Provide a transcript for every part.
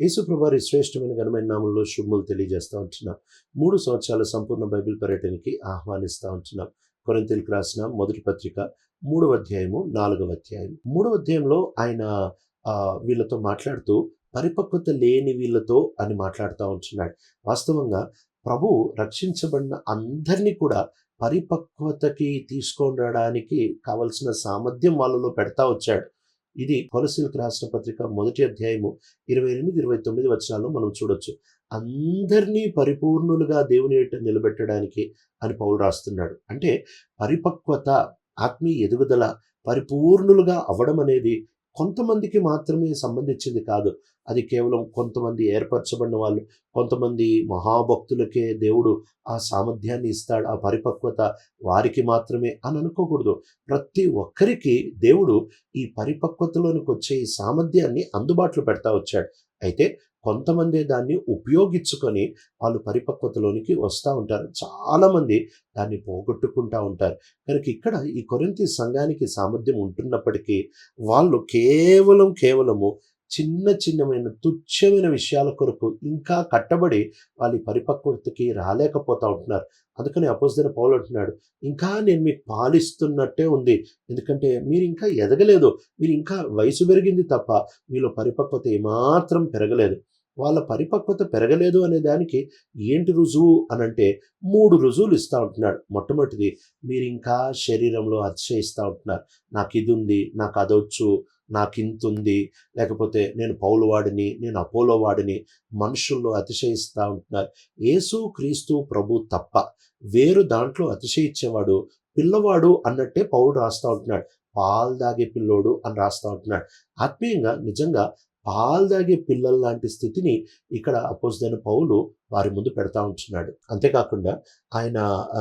యేసుప్రభారి శ్రేష్టమైన ఘనమైన నామంలో శుభములు తెలియజేస్తూ ఉంటున్నాం. మూడు సంవత్సరాల సంపూర్ణ బైబిల్ పర్యటనకి ఆహ్వానిస్తూ ఉంటున్నాం. కొరింతలకు రాసిన మొదటి పత్రిక మూడవ అధ్యాయము నాలుగవ అధ్యాయం. మూడవ అధ్యాయంలో ఆయన వీళ్ళతో మాట్లాడుతూ పరిపక్వత లేని వీళ్ళతో అని మాట్లాడుతూ ఉంటున్నాడు. వాస్తవంగా ప్రభు రక్షించబడిన అందరినీ కూడా పరిపక్వతకి తీసుకొని రావడానికి కావలసిన సామర్థ్యం వాళ్ళలో పెడతా వచ్చాడు. ఇది కొలసీలకు రాసిన పత్రిక మొదటి అధ్యాయము ఇరవై ఎనిమిది ఇరవై తొమ్మిది వచనాల్లో మనం చూడొచ్చు. అందరినీ పరిపూర్ణులుగా దేవుని ఎట్ట నిలబెట్టడానికి అని పౌలు రాస్తున్నాడు. అంటే పరిపక్వత ఆత్మీయ ఎదుగుదల పరిపూర్ణులుగా అవ్వడం అనేది కొంతమందికి మాత్రమే సంబంధించింది కాదు. అది కేవలం కొంతమంది ఏర్పరచబడిన వాళ్ళు కొంతమంది మహాభక్తులకే దేవుడు ఆ సామర్థ్యాన్ని ఇస్తాడు ఆ పరిపక్వత వారికి మాత్రమే అని అనుకోకూడదు. ప్రతి ఒక్కరికి దేవుడు ఈ పరిపక్వతలోనికి వచ్చే ఈ సామర్థ్యాన్ని అందుబాటులో పెడతా వచ్చాడు. అయితే కొంతమంది దాన్ని ఉపయోగించుకొని వాళ్ళు పరిపక్వతలోనికి వస్తూ ఉంటారు. చాలామంది దాన్ని పోగొట్టుకుంటూ ఉంటారు. కనుక ఇక్కడ ఈ కొరింతి సంఘానికి సామర్థ్యం ఉంటున్నప్పటికీ వాళ్ళు కేవలం కేవలము చిన్న చిన్నమైన తుచ్చమైన విషయాల కొరకు ఇంకా కట్టబడి వాళ్ళ పరిపక్వతకి రాలేకపోతూ ఉంటున్నారు. అందుకని అపోజిన పౌలు అంటున్నాడు ఇంకా నేను మీకు పాలిస్తున్నట్టే ఉంది. ఎందుకంటే మీరు ఇంకా ఎదగలేదు. మీరు ఇంకా వయసు పెరిగింది తప్ప మీలో పరిపక్వత ఏమాత్రం పెరగలేదు. వాళ్ళ పరిపక్వత పెరగలేదు అనే దానికి ఏంటి రుజువు అనంటే మూడు రుజువులు ఇస్తూ ఉంటున్నాడు. మొట్టమొదటిది మీరు ఇంకా శరీరంలో అతిశయిస్తూ ఉంటున్నారు. నాకు ఇది ఉంది నాకు అదొచ్చు నాకు ఇంత ఉంది లేకపోతే నేను పౌలవాడిని నేను అపోలో వాడిని మనుషుల్లో అతిశయిస్తూ ఉంటున్నారు. యేసు క్రీస్తు ప్రభు తప్ప వేరు దాంట్లో అతిశయించేవాడు పిల్లవాడు అన్నట్టే పౌలు రాస్తూ ఉంటున్నాడు. పాలు దాగే పిల్లోడు అని రాస్తూ ఉంటున్నాడు. ఆత్మీయంగా నిజంగా పాలు దాగే పిల్లల లాంటి స్థితిని ఇక్కడ అపోజిదైన పౌలు వారి ముందు పెడతా ఉంటున్నాడు. అంతేకాకుండా ఆయన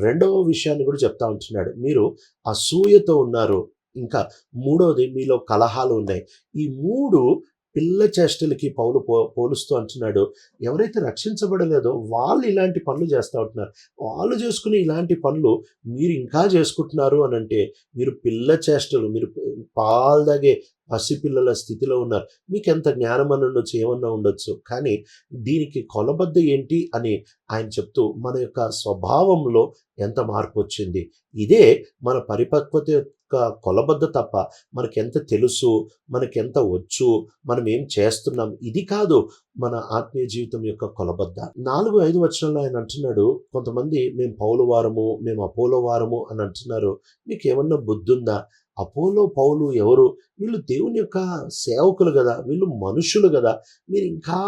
రెండవ విషయాన్ని కూడా చెప్తా ఉంటున్నాడు. మీరు అసూయతో ఉన్నారు. ఇంకా మూడవది మీలో కలహాలు ఉన్నాయి. ఈ మూడు పిల్ల చేష్టలకి పౌలు పో పోలుస్తూ అంటున్నాడు. ఎవరైతే రక్షించబడలేదో వాళ్ళు ఇలాంటి పనులు చేస్తూ ఉంటున్నారు. వాళ్ళు చేసుకునే ఇలాంటి పనులు మీరు ఇంకా చేసుకుంటున్నారు అని అంటే మీరు పిల్ల చేష్టలు మీరు పాలు పసిపిల్లల స్థితిలో ఉన్నారు. మీకు ఎంత జ్ఞానం అని ఉండొచ్చు ఏమన్నా ఉండొచ్చు. కానీ దీనికి కొలబద్ద ఏంటి అని ఆయన చెప్తూ మన యొక్క స్వభావంలో ఎంత మార్పు వచ్చింది. ఇదే మన పరిపక్వత కొలబద్ద తప్ప మనకెంత తెలుసు మనకెంత వచ్చు మనం ఏం చేస్తున్నాం? ఇది కాదు మన ఆత్మీయ జీవితం యొక్క కొలబద్ద నాలుగు ఐదు వచనంలో ఆయన అంటున్నాడు కొంతమంది మేము పౌలవారము మేము అపోలో వారము అని అంటున్నారు. మీకు ఏమన్నా బుద్ధి ఉందా? అపోలో పౌలు ఎవరు? వీళ్ళు దేవుని యొక్క సేవకులు కదా వీళ్ళు మనుషులు కదా. మీరు ఇంకా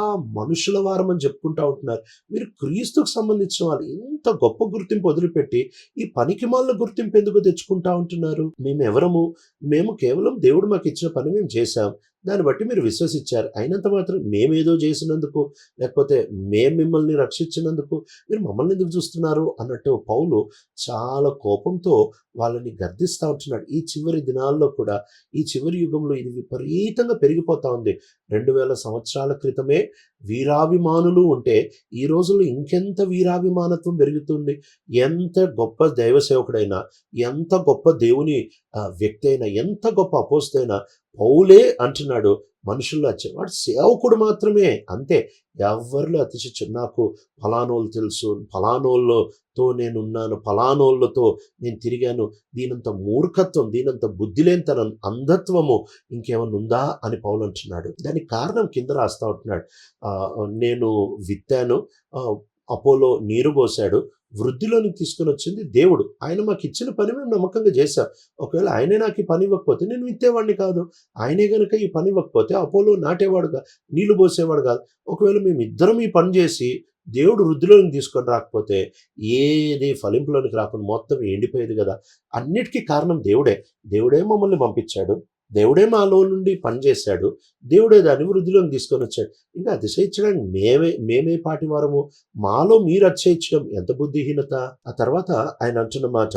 మనుషుల వారమని చెప్పుకుంటా ఉంటున్నారు. మీరు క్రీస్తుకు సంబంధించిన వాళ్ళు ఇంత గొప్ప గుర్తింపు వదిలిపెట్టి ఈ పనికి మాల గుర్తింపు ఎందుకు తెచ్చుకుంటా ఉంటున్నారు? మేము ఎవరము మేము కేవలం దేవుడు మాకు ఇచ్చిన పని మేము చేశాం. దాన్ని బట్టి మీరు విశ్వసించారు. అయినంత మాత్రం మేమేదో చేసినందుకు లేకపోతే మేము మిమ్మల్ని రక్షించినందుకు మీరు మమ్మల్ని ఎందుకు చూస్తున్నారు అన్నట్టు పౌలు చాలా కోపంతో వాళ్ళని గర్దిస్తూ ఉంటున్నాడు. ఈ చివరి దినాల్లో కూడా ఈ చివరి యుగంలో ఇది విపరీతంగా పెరిగిపోతా ఉంది. రెండు వేల సంవత్సరాల క్రితమే వీరాభిమానులు ఉంటే ఈ రోజుల్లో ఇంకెంత వీరాభిమానత్వం పెరుగుతుంది? ఎంత గొప్ప దైవ సేవకుడైనా ఎంత గొప్ప దేవుని వ్యక్తి అయినా ఎంత గొప్ప అపోస్తైనా పౌలే అంటున్నాడు మనుషుల్లో వచ్చే వాడు సేవకుడు మాత్రమే. అంతే ఎవరిలో అతిశించు నాకు ఫలానోళ్ళు తెలుసు ఫలానోళ్ళతో నేను ఉన్నాను ఫలానోళ్ళతో నేను తిరిగాను దీనంత మూర్ఖత్వం దీనంత బుద్ధిలేనితనం అంధత్వము ఇంకేమన్నా ఉందా అని పౌలు అంటున్నాడు. దానికి కారణం కింద రాస్తా ఉంటున్నాడు. నేను విత్తాను అపోలో నీరు పోశాడు వృద్ధిలోనికి తీసుకొని వచ్చింది దేవుడు. ఆయన మాకు ఇచ్చిన పని మేము నమ్మకంగా చేశాం. ఒకవేళ ఆయనే నాకు ఈ పని ఇవ్వకపోతే నేను విత్తేవాడిని కాదు. ఆయనే గనుక ఈ పని ఇవ్వకపోతే అపోలో నాటేవాడు కాదు నీళ్ళు పోసేవాడు కాదు. ఒకవేళ మేము ఇద్దరం ఈ పని చేసి దేవుడు వృద్ధిలోనికి తీసుకొని రాకపోతే ఏది ఫలింపులోనికి రాకుండా మొత్తం ఎండిపోయేది కదా. అన్నిటికీ కారణం దేవుడే. దేవుడే మమ్మల్ని పంపించాడు. దేవుడే మాలో నుండి పనిచేశాడు. దేవుడే దాని వృద్ధిలోని తీసుకొని వచ్చాడు. ఇంకా అతిశయించడానికి మేమే మేమే పాటి వారము. మాలో మీరు అతిశయించడం ఎంత బుద్ధిహీనత? ఆ తర్వాత ఆయన అంటున్న మాట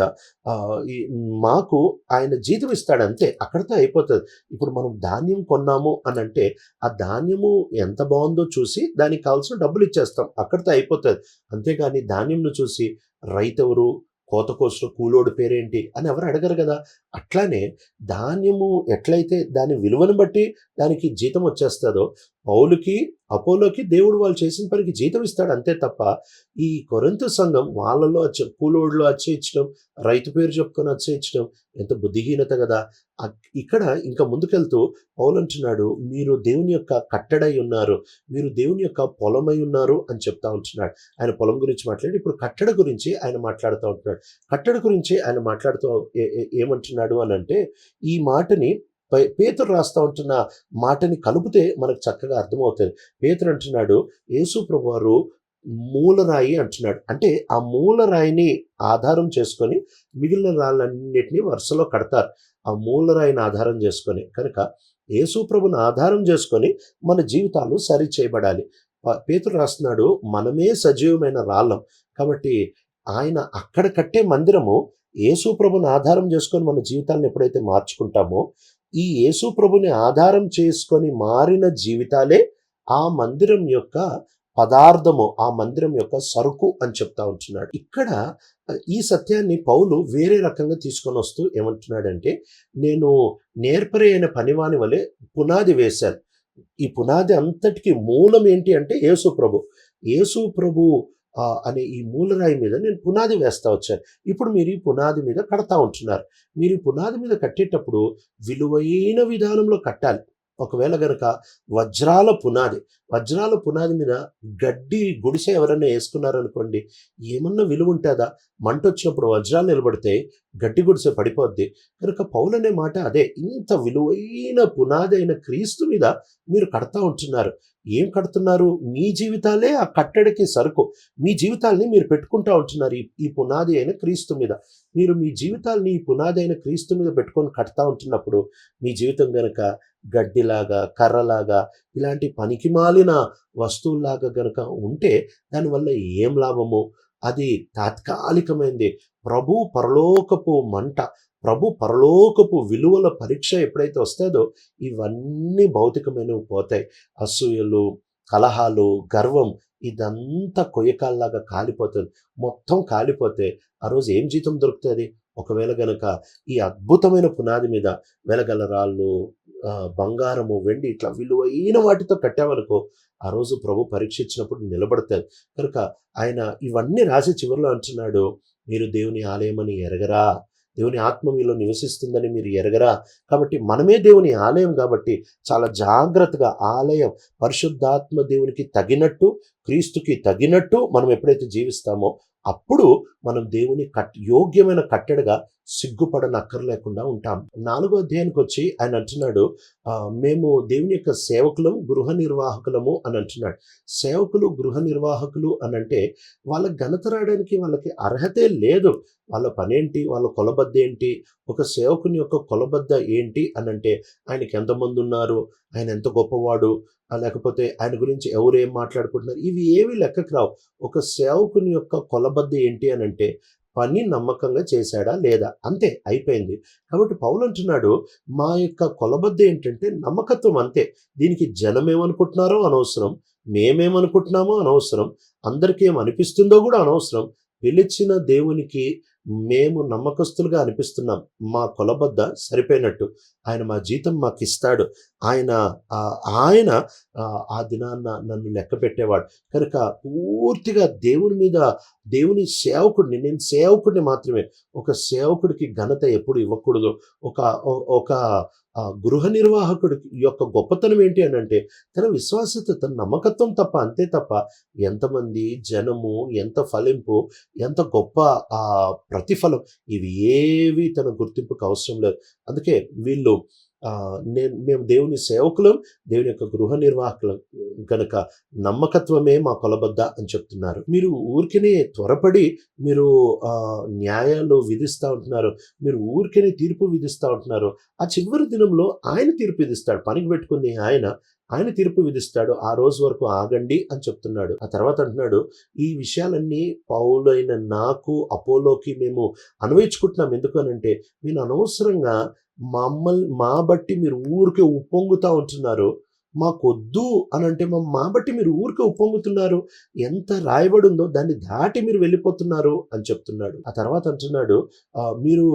మాకు ఆయన జీతం ఇస్తాడు అంతే. అక్కడితో అయిపోతుంది. ఇప్పుడు మనం ధాన్యం కొన్నాము అని అంటే ఆ ధాన్యము ఎంత బాగుందో చూసి దానికి కావాల్సిన డబ్బులు ఇచ్చేస్తాం. అక్కడితో అయిపోతుంది. అంతేగాని ధాన్యంను చూసి రైతెవరు కోత కోసిన కూలోడు పేరేంటి అని ఎవరు అడగరు కదా. అట్లానే ధాన్యము ఎట్లయితే దాని విలువను బట్టి దానికి జీతం వచ్చేస్తుందో పౌలుకి అపోలోకి దేవుడు వాళ్ళు చేసిన పనికి జీతం ఇస్తాడు అంతే తప్ప ఈ కొరంత సంఘం వాళ్ళలో వచ్చే కూలోళ్ళు వచ్చేయించడం రైతు పేరు చెప్పుకొని వచ్చేయించడం ఎంత బుద్ధిహీనత కదా. ఇక్కడ ఇంకా ముందుకెళ్తూ పౌలు అంటున్నాడు మీరు దేవుని యొక్క కట్టడై ఉన్నారు మీరు దేవుని యొక్క పొలమై ఉన్నారు అని చెప్తా ఉంటున్నాడు. ఆయన పొలం గురించి మాట్లాడి ఇప్పుడు కట్టడ గురించి ఆయన మాట్లాడుతూ ఉంటున్నాడు. కట్టడ గురించి ఆయన మాట్లాడుతూ ఏమంటున్నాడు? ఏ- అని అంటే ఈ మాటని పేతురు రాస్తా ఉంటున్న మాటని కలిపితే మనకు చక్కగా అర్థమవుతుంది. పేతురు అంటున్నాడు యేసు ప్రభువారు మూలరాయి అంటున్నాడు. అంటే ఆ మూలరాయిని ఆధారం చేసుకొని మిగిలిన రాళ్ళన్నింటినీ వరుసలో కడతారు. ఆ మూలరాయిని ఆధారం చేసుకొని కనుక యేసుప్రభుని ఆధారం చేసుకొని మన జీవితాలు సరి చేయబడాలి. పేతురు రాస్తున్నాడు మనమే సజీవమైన రాళ్ళం. కాబట్టి ఆయన అక్కడ కట్టే మందిరము యేసు ప్రభుని ఆధారం చేసుకొని మన జీవితాన్ని ఎప్పుడైతే మార్చుకుంటామో ఈ యేసు ప్రభుని ఆధారం చేసుకొని మారిన జీవితాలే ఆ మందిరం యొక్క పదార్థము ఆ మందిరం యొక్క సరుకు అని చెప్తా ఉంటున్నాడు. ఇక్కడ ఈ సత్యాన్ని పౌలు వేరే రకంగా తీసుకొని వస్తూ ఏమంటున్నాడంటే నేను నేర్పరైన అయిన పనివాని వలె పునాది వేశాను. ఈ పునాది అంతటికి మూలం ఏంటి అంటే యేసు ప్రభు. యేసు ప్రభు అనే ఈ మూలరాయి మీద నేను పునాది వేస్తా వచ్చాను. ఇప్పుడు మీరు ఈ పునాది మీద కడతా ఉంటున్నారు. మీరు ఈ పునాది మీద కట్టేటప్పుడు విలువైన విధానంలో కట్టాలి. ఒకవేళ గనక వజ్రాల పునాది వజ్రాల పునాది మీద గడ్డి గుడిసె ఎవరైనా వేసుకున్నారనుకోండి ఏమన్నా విలువ ఉంటుందా? మంట వచ్చినప్పుడు వజ్రాలు నిలబడితే గడ్డి గుడిసె పడిపోద్ది. కనుక పౌలు అనే మాట అదే ఇంత విలువైన పునాది అయిన క్రీస్తు మీద మీరు కడతా ఉంటున్నారు. ఏం కడుతున్నారు? మీ జీవితాలే ఆ కట్టడికి సరుకు. మీ జీవితాల్ని మీరు పెట్టుకుంటా ఉంటున్నారు ఈ పునాది అయిన క్రీస్తు మీద. మీరు మీ జీవితాల్ని ఈ పునాది అయిన క్రీస్తు మీద పెట్టుకొని కడతా ఉంటున్నప్పుడు మీ జీవితం కనుక గడ్డిలాగా కర్రలాగా ఇలాంటి పనికిమాలిన వస్తువుల్లాగా గనక ఉంటే దానివల్ల ఏం లాభము? అది తాత్కాలికమైంది. ప్రభు పరలోకపు మంట ప్రభు పరలోకపు విలువల పరీక్ష ఎప్పుడైతే వస్తుందో ఇవన్నీ భౌతికమైనవి పోతాయి. అసూయలు కలహాలు గర్వం ఇదంతా కొయ్యకాల్లాగా కాలిపోతుంది. మొత్తం కాలిపోతే ఆ రోజు ఏం జీతం దొరుకుతుంది? ఒకవేళ గనక ఈ అద్భుతమైన పునాది మీద వెలగల రాళ్ళు బంగారము వెండి ఇట్లా విలువైన వాటితో కట్టామనుకో ఆ రోజు ప్రభు పరీక్ష ఇచ్చినప్పుడు నిలబడతారు కనుక ఆయన ఇవన్నీ రాసి చివరిలో అంటున్నాడు మీరు దేవుని ఆలయమని ఎరగరా దేవుని ఆత్మ మీలో నివసిస్తుందని మీరు ఎరగరా. కాబట్టి మనమే దేవుని ఆలయం కాబట్టి చాలా జాగ్రత్తగా ఆలయం పరిశుద్ధాత్మ దేవునికి తగినట్టు క్రీస్తుకి తగినట్టు మనం ఎప్పుడైతే జీవిస్తామో అప్పుడు మనం దేవుని కట్ యోగ్యమైన కట్టెడగా సిగ్గుపడనక్కర్లేకుండా ఉంటాం. నాలుగో అధ్యాయానికి వచ్చి ఆయన అంటున్నాడు మేము దేవుని యొక్క సేవకులం గృహ నిర్వాహకులము అని అంటున్నాడు. సేవకులు గృహ నిర్వాహకులు అని అంటే వాళ్ళ ఘనత రాయడానికి వాళ్ళకి అర్హతే లేదు. వాళ్ళ పనేంటి? వాళ్ళ కొలబద్ద ఏంటి? ఒక సేవకుని యొక్క కొలబద్ద ఏంటి అని అంటే ఆయనకి ఎంతమంది ఉన్నారు? ఆయన ఎంత గొప్పవాడు? లేకపోతే ఆయన గురించి ఎవరు ఏం మాట్లాడుకుంటున్నారు? ఇవి ఏవి లెక్కకు రావు. ఒక సేవకుని యొక్క కొలబద్ద ఏంటి అని అంటే పని నమ్మకంగా చేశాడా లేదా? అంతే అయిపోయింది. కాబట్టి పౌలు అంటున్నాడు మా యొక్క కొలబద్ద ఏంటంటే నమ్మకత్వం అంతే. దీనికి జనం ఏమనుకుంటున్నారో అనవసరం మేమేమనుకుంటున్నామో అనవసరం అందరికీ ఏమనిపిస్తుందో అనిపిస్తుందో కూడా అనవసరం. పిలిచిన దేవునికి మేము నమ్మకస్తులుగా అనిపిస్తున్నాం. మా కొలబద్ద సరిపోయినట్టు. ఆయన మా జీతం మాకు ఇస్తాడు ఆయన ఆయన ఆ, దినాన్న నన్ను లెక్క పెట్టేవాడు. కనుక పూర్తిగా దేవుని మీద దేవుని సేవకుడిని నేను సేవకుడిని మాత్రమే. ఒక సేవకుడికి ఘనత ఎప్పుడు ఇవ్వకూడదు. ఒక ఒక గృహ నిర్వాహకుడి యొక్క గొప్పతనం ఏంటి అని అంటే తన విశ్వాసత తన నమ్మకత్వం తప్ప అంతే తప్ప ఎంతమంది జనము ఎంత ఫలింపు ఎంత గొప్ప ఆ ప్రతిఫలం ఇవి ఏవి తన గుర్తింపుకు అవసరం లేదు. అందుకే వీళ్ళు నేను మేము దేవుని సేవకులం దేవుని యొక్క గృహ నిర్వాహకులం. కనుక నమ్మకత్వమే మా కొలబద్ద అని చెప్తున్నారు. మీరు ఊరికనే త్వరపడి మీరు న్యాయాలు విధిస్తూ ఉంటున్నారు. మీరు ఊరికనే తీర్పు విధిస్తూ ఉంటున్నారు. ఆ చివరి దినంలో ఆయన తీర్పు విధిస్తాడు. పనికి పెట్టుకుంది ఆయన ఆయన తీర్పు విధిస్తాడు. ఆ రోజు వరకు ఆగండి అని చెప్తున్నాడు. ఆ తర్వాత అంటున్నాడు ఈ విషయాలన్నీ పౌలైన నాకు అపోలోకి మేము అన్వయించుకుంటున్నాం. ఎందుకు అని అంటే మీరు అనవసరంగా మమ్మల్ని మా బట్టి మీరు ఊరికే ఉప్పొంగుతా ఉంటున్నారు. మాకొద్దు అని అంటే మా మా బట్టి మీరు ఊరికే ఉప్పొంగుతున్నారు. ఎంత రాయబడి ఉందో దాన్ని దాటి మీరు వెళ్ళిపోతున్నారు అని చెప్తున్నాడు. ఆ తర్వాత అంటున్నాడు మీరు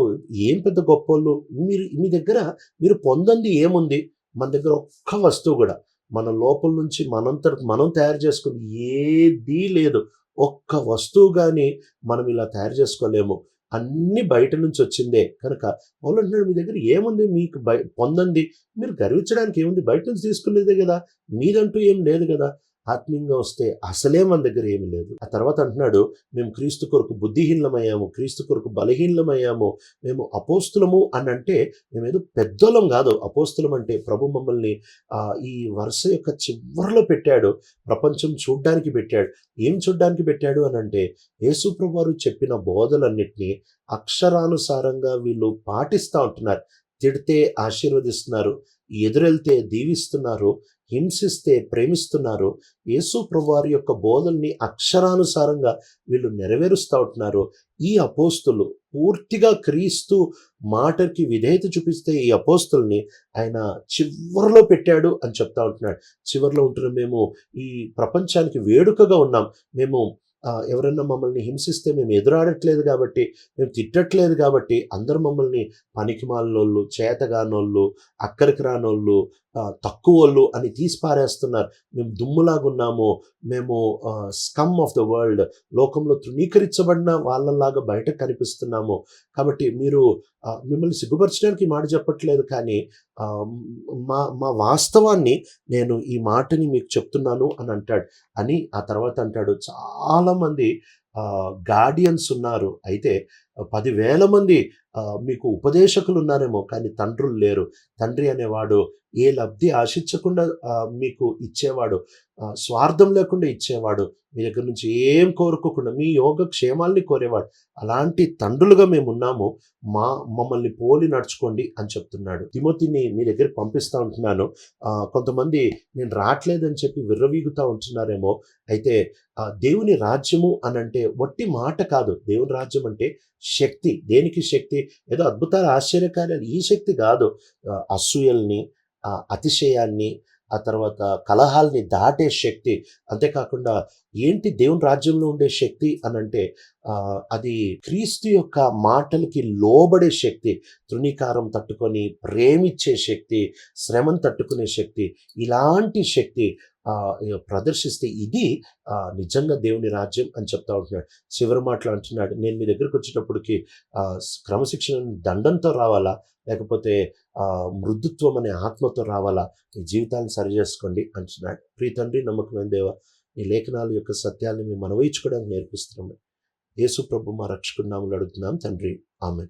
ఏం పెద్ద గొప్పోళ్ళు? మీరు మీ దగ్గర మీరు పొందంది ఏముంది? మన దగ్గర ఒక్క వస్తువు కూడా. మన లోపల నుంచి మనంత మనం తయారు చేసుకుంది ఏదీ లేదు. ఒక్క వస్తువు కానీ మనం ఇలా తయారు చేసుకోలేము. అన్ని బయట నుంచి వచ్చిందే. కనుక వాళ్ళు అంటున్నాడు మీ దగ్గర ఏముంది? మీకు బయ పొందండి మీరు గర్వించడానికి ఏముంది? బయట నుంచి తీసుకునేదే కదా. మీదంటూ ఏం లేదు కదా. ఆత్మీయంగా వస్తే అసలే మన దగ్గర ఏమి లేదు. ఆ తర్వాత అంటున్నాడు మేము క్రీస్తు కొరకు బుద్ధిహీనమయ్యాము క్రీస్తు కొరకు బలహీనమయ్యాము మేము అపోస్తులము అని అంటే మేమేదో పెద్దలం కాదు. అపోస్తులం అంటే ప్రభు మమ్మల్ని ఈ వరుస యొక్క చివరిలో పెట్టాడు. ప్రపంచం చూడ్డానికి పెట్టాడు. ఏం చూడ్డానికి పెట్టాడు అని అంటే యేసు వారు చెప్పిన బోధలన్నింటినీ అక్షరానుసారంగా వీళ్ళు పాటిస్తూ ఉంటున్నారు. తిడితే ఆశీర్వదిస్తున్నారు. ఎదురెళ్తే దీవిస్తున్నారు. హింసిస్తే ప్రేమిస్తున్నారు. యేసు ప్రభువారి యొక్క బోధల్ని అక్షరానుసారంగా వీళ్ళు నెరవేరుస్తూ ఉంటున్నారు. ఈ అపోస్తులు పూర్తిగా క్రీస్తు మాటకి విధేయత చూపిస్తే ఈ అపోస్తుల్ని ఆయన చివరిలో పెట్టాడు అని చెప్తా ఉంటున్నాడు. చివరిలో ఉంటున్న మేము ఈ ప్రపంచానికి వేడుకగా ఉన్నాం. మేము ఎవరన్నా మమ్మల్ని హింసిస్తే మేము ఎదురాడట్లేదు కాబట్టి మేము తిట్టట్లేదు కాబట్టి అందరు మమ్మల్ని పనికిమాలినోళ్ళు చేతగానోళ్ళు అక్కడికి రానోళ్ళు తక్కువోళ్ళు అని తీసిపారేస్తున్నారు. మేము దుమ్ములాగున్నాము మేము స్కమ్ ఆఫ్ ద వరల్డ్ లోకంలో తృణీకరించబడిన వాళ్ళలాగా బయట కనిపిస్తున్నాము. కాబట్టి మీరు మిమ్మల్ని సిగ్గుపరచడానికి మాట చెప్పట్లేదు కానీ మా మా వాస్తవాన్ని నేను ఈ మాటని మీకు చెప్తున్నాను అని అంటాడు. అని ఆ తర్వాత అంటాడు. చాలామంది గార్డియన్స్ ఉన్నారు. అయితే పదివేల మంది మీకు ఉపదేశకులు ఉన్నారేమో కానీ తండ్రులు లేరు. తండ్రి అనేవాడు ఏ లబ్ధి ఆశించకుండా మీకు ఇచ్చేవాడు స్వార్థం లేకుండా ఇచ్చేవాడు మీ దగ్గర నుంచి ఏం కోరుకోకుండా మీ యోగ క్షేమాల్ని కోరేవాడు అలాంటి తండ్రులుగా మేము ఉన్నాము మా మమ్మల్ని పోలి నడుచుకోండి అని చెప్తున్నాడు. తిమోతిని మీ దగ్గర పంపిస్తూ ఉంటున్నాను. కొంతమంది నేను రావట్లేదని చెప్పి విర్రవీగుతా ఉంటున్నారేమో అయితే దేవుని రాజ్యము అని అంటే వట్టి మాట కాదు. దేవుని రాజ్యం అంటే శక్తి. దేనికి శక్తి? ఏదో అద్భుతాలు ఆశ్చర్యకార్యాలు ఈ శక్తి కాదు. అసూయల్ని ఆ, అతిశయాన్ని ఆ తర్వాత కలహాల్ని దాటే శక్తి అంతేకాకుండా ఏంటి దేవుని రాజ్యంలో ఉండే శక్తి అని అంటే అది క్రీస్తు యొక్క మాటలకి లోబడే శక్తి తృణీకారం తట్టుకొని ప్రేమిచ్చే శక్తి శ్రమను తట్టుకునే శక్తి ఇలాంటి శక్తి ప్రదర్శిస్తే ఇది నిజంగా దేవుని రాజ్యం అని చెప్తా ఉంటున్నాడు. చివరి మాటలు అంటున్నాడు నేను మీ దగ్గరకు వచ్చేటప్పటికి క్రమశిక్షణ దండంతో రావాలా? లేకపోతే మృదుత్వం అనే ఆత్మతో రావాలా? మీ జీవితాన్ని సరి చేసుకోండి అంటున్నాడు. ప్రీ తండ్రి నమ్మకమైన దేవ ఈ లేఖనాల యొక్క సత్యాన్ని మేము మనవయించుకోవడానికి నేర్పిస్తున్నాము. యేసు ప్రభు మా రక్షకున్నాములు అడుగుతున్నాం తండ్రి. ఆమె